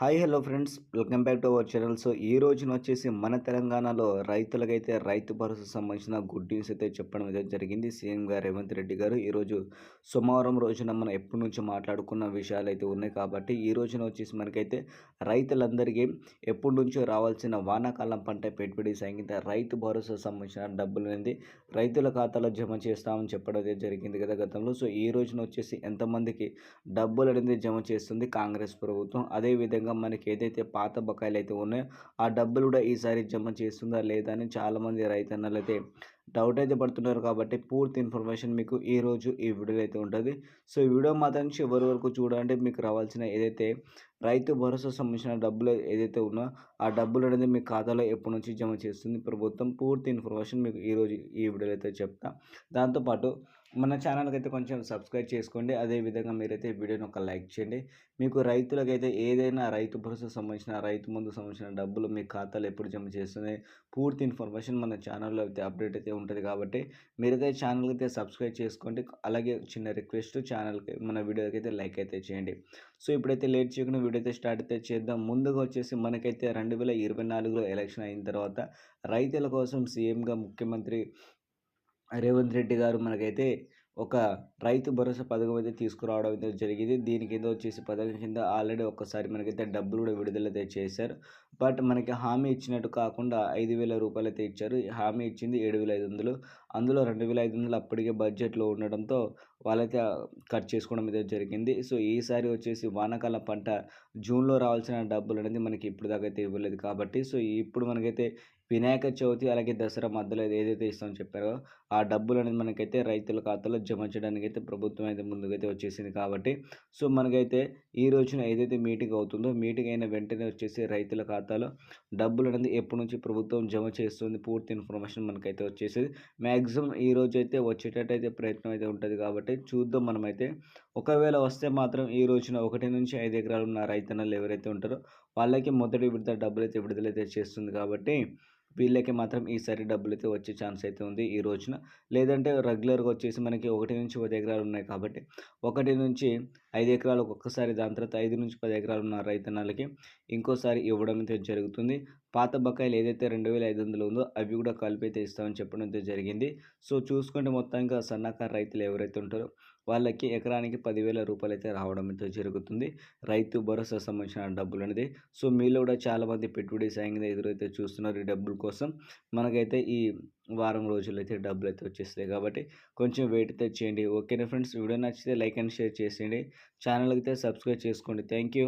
Hi hello friends welcome back to our channel. So ఈ రోజున వచ్చేసి మన తెలంగాణలో రైతులకైతే రైతు భరోసా సంబంధించిన గుడ్ న్యూస్ అయితే చెప్పడం అయితే జరిగింది. సీఎం గారు రేవంత్ రెడ్డి గారు ఈరోజు సోమవారం రోజున మనం ఎప్పటి నుంచి మాట్లాడుకున్న విషయాలు అయితే ఉన్నాయి కాబట్టి ఈ రోజున వచ్చేసి మనకైతే రైతులందరికీ ఎప్పటి నుంచో రావాల్సిన వానాకాలం పంట పెట్టుబడి సాగింత రైతు భరోసా సంబంధించిన డబ్బులు అనేది రైతుల ఖాతాలో జమ చేస్తామని చెప్పడం అయితే జరిగింది కదా గతంలో. సో ఈ రోజున వచ్చేసి ఎంతమందికి డబ్బులు అనేది జమ చేస్తుంది కాంగ్రెస్ ప్రభుత్వం. అదేవిధంగా మనకి ఏదైతే పాత బకాయిలు అయితే ఉన్నాయో ఆ డబ్బులు కూడా ఈసారి జమ చేస్తుందా లేదా అని చాలామంది రైతన్నలు అయితే డౌట్ అయితే పడుతున్నారు కాబట్టి పూర్తి ఇన్ఫర్మేషన్ మీకు ఈ రోజు ఈ వీడియోలో అయితే ఉంటుంది. సో ఈ వీడియో మాత్రం చివరి వరకు చూడండి. మీకు రావాల్సిన ఏదైతే రైతు భరోసా సంబంధించిన డబ్బులు ఏదైతే ఉన్నా ఆ డబ్బులు అనేది మీ ఖాతాలో ఎప్పటి నుంచి జమ చేస్తుంది? ప్రభుత్వం పూర్తి ఇన్ఫర్మేషన్ మీకు ఈరోజు ఈ వీడియోలో అయితే చెప్తా. దాంతోపాటు మన ఛానల్కి అయితే కొంచెం సబ్స్క్రైబ్ చేసుకోండి. అదేవిధంగా మీరైతే వీడియోని ఒక లైక్ చేయండి. మీకు రైతులకైతే ఏదైనా రైతు భరోసా సంబంధించిన రైతు ముందు సంబంధించిన డబ్బులు మీ ఖాతాలో ఎప్పుడు జమ చేస్తుంది? పూర్తి ఇన్ఫర్మేషన్ మన ఛానల్లో అయితే అప్డేట్ అయితే ఉంటుంది కాబట్టి మీరైతే ఛానల్కి అయితే సబ్స్క్రైబ్ చేసుకోండి. అలాగే చిన్న రిక్వెస్ట్ ఛానల్కి మన వీడియోకి అయితే లైక్ అయితే చేయండి. సో ఇప్పుడైతే లేట్ చేయకుండా వీడియో అయితే స్టార్ట్ అయితే చేద్దాం. ముందుగా వచ్చేసి మనకైతే రెండు వేల ఇరవై నాలుగులో ఎలక్షన్ అయిన తర్వాత రైతుల కోసం సీఎంగా ముఖ్యమంత్రి రేవంత్ రెడ్డి గారు మనకైతే ఒక రైతు భరోసా పథకం అయితే తీసుకురావడం అయితే జరిగింది. దీని కింద వచ్చేసి పథకం కింద ఆల్రెడీ ఒక్కసారి మనకైతే డబ్బులు కూడా విడుదల అయితే చేశారు. బట్ మనకి హామీ ఇచ్చినట్టు కాకుండా ఐదు వేల రూపాయలు అయితే ఇచ్చారు. హామీ ఇచ్చింది ఏడు వేల ఐదు వందలు. అందులో రెండు వేల ఐదు వందలు అప్పటికే బడ్జెట్లో ఉండడంతో వాళ్ళైతే కట్ చేసుకోవడం అయితే జరిగింది. సో ఈసారి వచ్చేసి వానాకాల పంట జూన్లో రావాల్సిన డబ్బులు అనేది మనకి ఇప్పుడు దాకా అయితే ఇవ్వలేదు కాబట్టి. సో ఇప్పుడు మనకైతే వినాయక చవితి అలాగే దసరా మధ్యలో ఏదైతే ఇస్తామని చెప్పారో ఆ డబ్బులు అనేది మనకైతే రైతుల ఖాతాలో జమ చేయడానికి అయితే ప్రభుత్వం అయితే ముందుకైతే వచ్చేసింది కాబట్టి సో మనకైతే ఈ రోజున ఏదైతే మీటింగ్ అవుతుందో మీటింగ్ అయిన వెంటనే వచ్చేసి రైతుల ఖాతాలో డబ్బులు అనేది ఎప్పటి నుంచి ప్రభుత్వం జమ చేస్తుంది పూర్తి ఇన్ఫర్మేషన్ మనకైతే వచ్చేసేది. మ్యాక్సిమం ఈ రోజు అయితే వచ్చేటట్టు అయితే ప్రయత్నం అయితే ఉంటుంది కాబట్టి చూద్దాం మనమైతే. ఒకవేళ వస్తే మాత్రం ఈ రోజున ఒకటి నుంచి ఐదు ఎకరాలు ఉన్న రైతన్నలు ఎవరైతే ఉంటారో వాళ్ళకి మొదటి విడత డబ్బులు అయితే విడుదలైతే చేస్తుంది కాబట్టి వీళ్ళకి మాత్రం ఈసారి డబ్బులు అయితే వచ్చే ఛాన్స్ అయితే ఉంది ఈ రోజున. లేదంటే రెగ్యులర్గా వచ్చేసి మనకి ఒకటి నుంచి పది ఎకరాలు ఉన్నాయి కాబట్టి ఒకటి నుంచి ఐదు ఎకరాలు ఒక్కసారి దాని తర్వాత ఐదు నుంచి పది ఎకరాలు ఉన్న రైతన్నలకి ఇంకోసారి ఇవ్వడం అయితే జరుగుతుంది. పాత బకాయిలు ఏదైతే రెండు వేల ఐదు వందలు ఉందో అవి కూడా కలిపి అయితే ఇస్తామని చెప్పడం జరిగింది. సో చూసుకుంటే మొత్తంగా సన్నకారు రైతులు ఎవరైతే ఉంటారో వాళ్ళకి ఎకరానికి పదివేల రూపాయలు అయితే రావడం అయితే జరుగుతుంది. రైతు భరోసా సంబంధించిన డబ్బులు అనేది. సో మీలో కూడా చాలామంది పెట్టుబడి సాయంగా ఎదురైతే చూస్తున్నారు ఈ డబ్బుల కోసం. మనకైతే ఈ వారం రోజులు అయితే డబ్బులు అయితే వచ్చేస్తాయి కాబట్టి కొంచెం వెయిట్ అయితే చేయండి. ఓకేనా ఫ్రెండ్స్? వీడియో నచ్చితే లైక్ అండ్ షేర్ చేసేయండి. ఛానల్కి అయితే సబ్స్క్రైబ్ చేసుకోండి. Thank you.